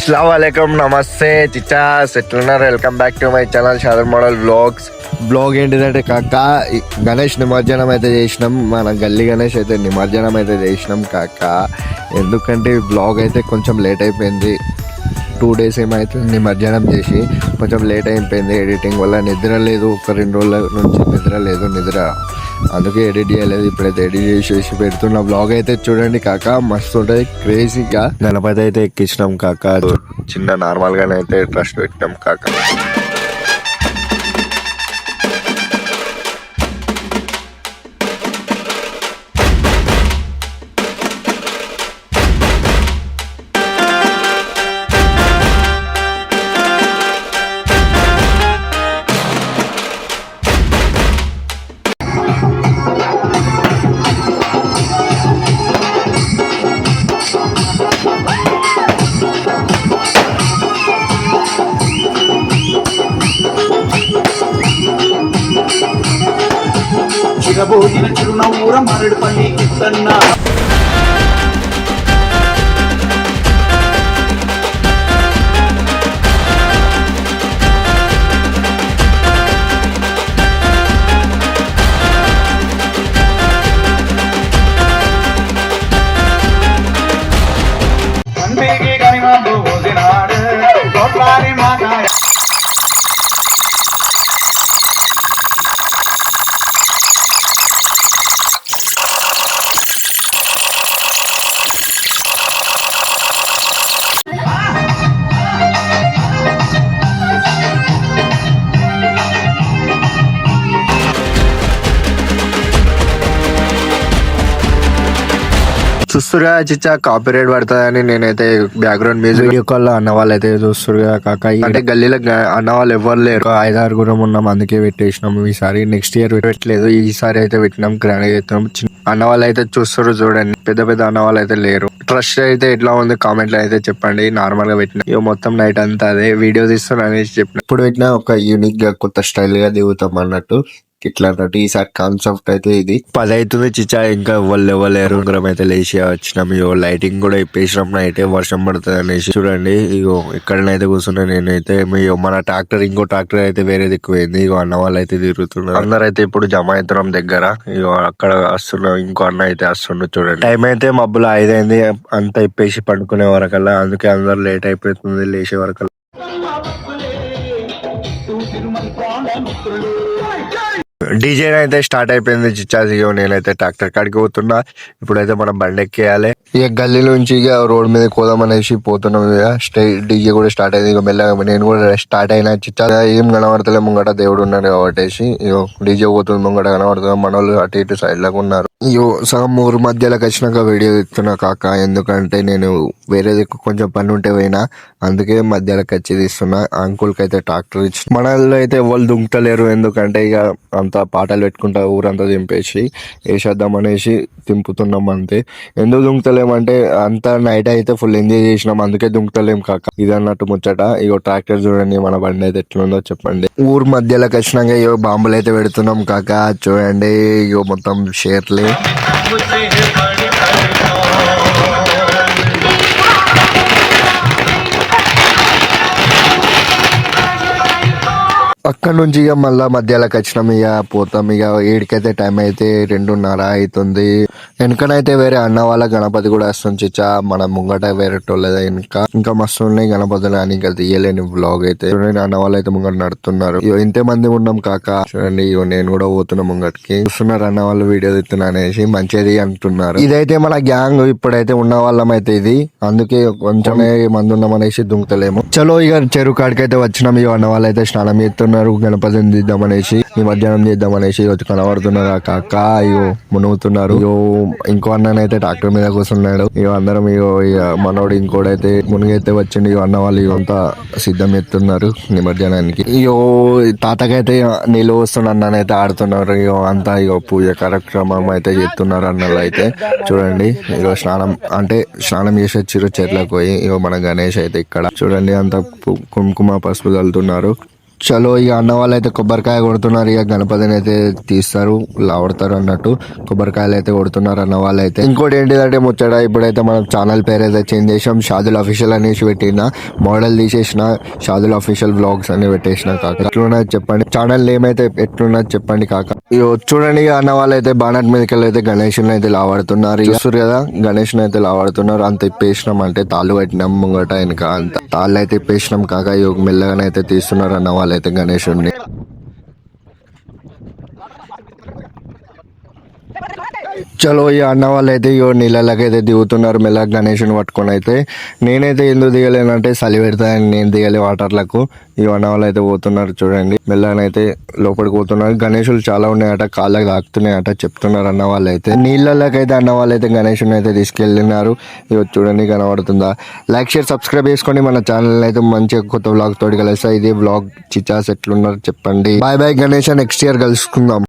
అస్సలం నమస్తే చిచ్చాస్ ఎట్లున్నారు welcome back to my channel షాదర్ model blogs blog ఏంటిదంటే కాక గణేష్ నిమజ్జనం అయితే చేసినాం మన గల్లీ గణేష్ అయితే నిమజ్జనం అయితే చేసినాం కాక. ఎందుకంటే బ్లాగ్ అయితే కొంచెం లేట్ అయిపోయింది. టూ డేస్ ఏమైతే నిమజ్జనం చేసి కొంచెం లేట్ అయిపోయింది ఎడిటింగ్ వల్ల నిద్ర లేదు ఒక రెండు రోజుల నుంచి నిద్ర లేదు నిద్ర అందుకే ఎడిట్ చేయలేదు. ఇప్పుడైతే ఎడిట్ చేసేసి పెడుతున్న బ్లాగ్ అయితే చూడండి కాక. మస్తు ఉంటుంది క్రేజీగా గణపతి అయితే ఎక్కించినాం కాక. చిన్న నార్మల్ గానే అయితే ట్రస్ట్ పెట్టినాం కాక. చిరబోయిన చిరునవ్వుర మరడుపల్లి కిత్తన్న తండ్రికి కనిమాడు చూస్తురుగా చిచ్చా? కాపీరైట్ పడుతుందని నేనైతే బ్యాక్గ్రౌండ్ మ్యూజిక్ వీడియో కాల్లో అన్న వాళ్ళు అయితే చూస్తురుగా కాక అంటే గల్లీలో అన్న వాళ్ళు ఎవరు లేరు. ఒక ఐదు ఆరుగురం ఉన్నాం అందుకే పెట్టేసినాం. ఈసారి నెక్స్ట్ ఇయర్ పెట్టలేదు. ఈసారి అయితే పెట్టినాం గ్రాండ్ చేస్తున్నాం. చిన్న- అన్న వాళ్ళు అయితే చూస్తారు చూడండి. పెద్ద పెద్ద అన్న వాళ్ళు అయితే లేరు. ట్రస్ట్ అయితే ఎట్లా ఉంది? కామెంట్లో అయితే చెప్పండి. నార్మల్గా పెట్టిన. ఇక మొత్తం నైట్ అంతా అదే. వీడియో తీస్తాను అనేసి చెప్పిన. ఇప్పుడు పెట్టిన ఒక యూనిక్గా కొత్త స్టైల్గా దిగుతాం అన్నట్టు. ఇట్లా అన్నట్టు ఈసారి కాన్సెప్ట్ అయితే ఇది. పది అవుతుంది చిచ్చా ఇంకా వాళ్ళు ఉంగరం అయితే లేచి వచ్చినాం. ఇగో లైటింగ్ కూడా ఇప్పేసినాం. నైతే వర్షం పడుతుంది అనేసి. చూడండి ఇగో ఇక్కడనైతే కూర్చున్నా నేనైతే మీ మన ట్రాక్టర్ ఇంకో ట్రాక్టర్ అయితే వేరే దిక్కుపోయింది ఇగో అన్న వాళ్ళు అయితే తిరుగుతున్నారు. అందరు అయితే ఇప్పుడు జమ అవుతున్నాం దగ్గర. ఇగో అక్కడ వస్తున్నాం ఇంకో అన్న అయితే వస్తుండు చూడండి. టైం అయితే మబ్బులు ఐదైంది అంతా ఇప్పేసి పండుకునే వరకల్లా. అందుకే అందరు లేట్ అయిపోతుంది లేచే వరకల్లా. డీజే అయితే స్టార్ట్ అయిపోయింది. చిచ్చాజియో నేనైతే ట్రాక్టర్ కాడికి పోతున్నా. ఇప్పుడైతే మనం బండి ఎక్కేయాలి ఇక గల్లీ నుంచి ఇక రోడ్ మీద కోదాం అనేసి పోతున్నాం ఇక. స్టే డీజే కూడా స్టార్ట్ అయింది. ఇక మెల్లగా నేను కూడా స్టార్ట్ అయినా చిచ్చా ఏం కనబడతలే ముంగట దేవుడు ఉన్నాడు కాబట్టి ఇగో డీజే పోతుంది ముంగట కనబడుతుంది మన వాళ్ళు అటు ఇటు సైడ్ లాగా ఉన్నారు. ఇగో సగం ఊరు మధ్యలోకి వచ్చినాక వీడియో ఇస్తున్నా కాక. ఎందుకంటే నేను వేరే కొంచెం పని ఉంటే పోయినా అందుకే మధ్యలో వచ్చి తీస్తున్నా. అంకుల్కి అయితే ట్రాక్టర్ ఇచ్చి మన అయితే వాళ్ళు దుంకుతలేరు. ఎందుకంటే ఇక అంతా పాటలు పెట్టుకుంటా ఊరంతా దింపేసి వేసేద్దాం అనేసి దింపుతున్నాం అంతే. ఎందుకు దుంకుతలేమంటే అంత నైట్ అయితే ఫుల్ ఎంజాయ్ చేసినాం. అందుకే దుంకుతలేం కాక. ఇది అన్నట్టు ముచ్చట. ఇగో ట్రాక్టర్ చూడండి మన బండి అయితే ఎట్లుందో చెప్పండి. ఊరు మధ్యలోకి వచ్చినాక ఇగో బాంబులు అయితే పెడుతున్నాం కాక. చూడండి ఇగో మొత్తం షేర్లే. అక్కడ నుంచి ఇక మళ్ళా మధ్యలోకి వచ్చినాం. ఇక పోతాం. ఇక ఏడికైతే టైం అయితే రెండున్నర అవుతుంది. వెనకనైతే వేరే అన్న వాళ్ళ గణపతి కూడా వస్తుంది చిచ్చా. మన ముంగట వేరే టోళ్ళదే ఇంకా. ఇంకా మస్తు ఉన్నాయి గణపతులు అని ఇంకా తీయలేని బ్లాగ్ అయితే. చూడండి అన్న వాళ్ళు అయితే ముంగట నడుతున్నారు. ఇగో ఇంతే మంది ఉన్నాం కాక. చూడండి ఇగో నేను కూడా పోతున్నా ముంగటికి. చూస్తున్నారు అన్న వాళ్ళు వీడియో తీస్తున్నా అనేసి మంచిది అంటున్నారు. ఇదైతే మన గ్యాంగ్ ఇప్పుడైతే ఉన్న వాళ్ళం అయితే ఇది. అందుకే కొంచెమే మంది ఉన్నాం అనేసి దుంకుతలేము. చలో ఇక చెరువు కాడికి అయితే వచ్చినాం. ఇక అన్న వాళ్ళు అయితే స్నానం చేస్తున్నారు. గణపతిని తీద్దామనేసి నిమజ్జనం చేద్దాం చేద్దామనేసి వచ్చి కనబడుతున్నారు. ఆ కాక అయ్యో మునుగుతున్నారు. ఇగో ఇంకో అన్ననైతే ట్రాక్టర్ మీద కూర్చున్నాడు. ఇక అందరం ఇగో ఇక మనోడు ఇంకోడైతే మునిగైతే వచ్చిండు. ఇక అన్న వాళ్ళు ఇవంతా సిద్ధం ఎత్తున్నారు నిమజ్జనానికి ఇగో తాతకైతే నీళ్ళు వస్తున్న అన్ననైతే ఆడుతున్నారు. ఇగో అంతా ఇగో పూజ కార్యక్రమం అయితే చేస్తున్నారు అన్నలు అయితే చూడండి ఇగో స్నానం అంటే స్నానం చేసి వచ్చిరు చెట్లకు పోయి. ఇగో మన గణేష్ అయితే ఇక్కడ. చూడండి అంత కుంకుమ పసుపు చల్లుతున్నారు చలో ఇక అన్న వాళ్ళు అయితే కొబ్బరికాయ కొడుతున్నారు. ఇక గణపతిని అయితే తీస్తారు లావడతారు అన్నట్టు. కొబ్బరికాయలు అయితే కొడుతున్నారు అన్న వాళ్ళు అయితే ఇంకోటి ఏంటిదంటే ముచ్చట ఇప్పుడైతే మనం ఛానల్ పేరు అయితే చేంజ్ చేసాం షాదుల్ అఫీషియల్ అనేసి పెట్టిన మోడల్ తీసేసిన షాదుల్ అఫీషియల్ బ్లాగ్స్ అని పెట్టేసిన కాక. ఎట్లున్నది చెప్పండి. ఛానల్ నేమ్ అయితే ఎట్లున్నది చెప్పండి కాక. ఇక చూడండి ఇక అన్న వాళ్ళు అయితే బాణట్ మీదకి అయితే గణేష్ అయితే లావాడుతున్నారు. చూస్తారు కదా గణేష్ అయితే లావాడుతున్నారు. అంత ఇప్పేసినాం అంటే తాళ్ళు పెట్టినాం ముంగట వెనక అంత. తాళ్ళు అయితే ఇప్పేసినాం కాక ఇక మెల్లగానైతే తీస్తున్నారు అన్న వాళ్ళు అయితే గణేషుడిని చలో ఈ అన్న వాళ్ళు అయితే ఇగో నీళ్ళకి అయితే దిగుతున్నారు. మెల్లగా గణేషుని పట్టుకొని అయితే నేనైతే ఎందుకు దిగలేనంటే చలి పెడతాయని నేను దిగలే వాటర్లకు. ఈ అన్న వాళ్ళు అయితే పోతున్నారు చూడండి. మెల్లనైతే లోపలికి పోతున్నారు. గణేషులు చాలా ఉన్నాయట కాళ్ళకి తాకుతున్నాయట చెప్తున్నారు అన్న వాళ్ళు అయితే నీళ్ళకి అయితే అన్న వాళ్ళు అయితే గణేషుని అయితే తీసుకెళ్ళినారు. ఇగో చూడండి కనబడుతుందా? లైక్ షేర్ సబ్స్క్రైబ్ చేసుకోండి. మన ఛానల్ అయితే మంచిగా కొత్త బ్లాగ్ తోటి కలిస్తా. ఇది బ్లాగ్ చిచాస్ ఎట్లున్నారు చెప్పండి. Bye bye Ganesh. Next year కలుసుకుందాం.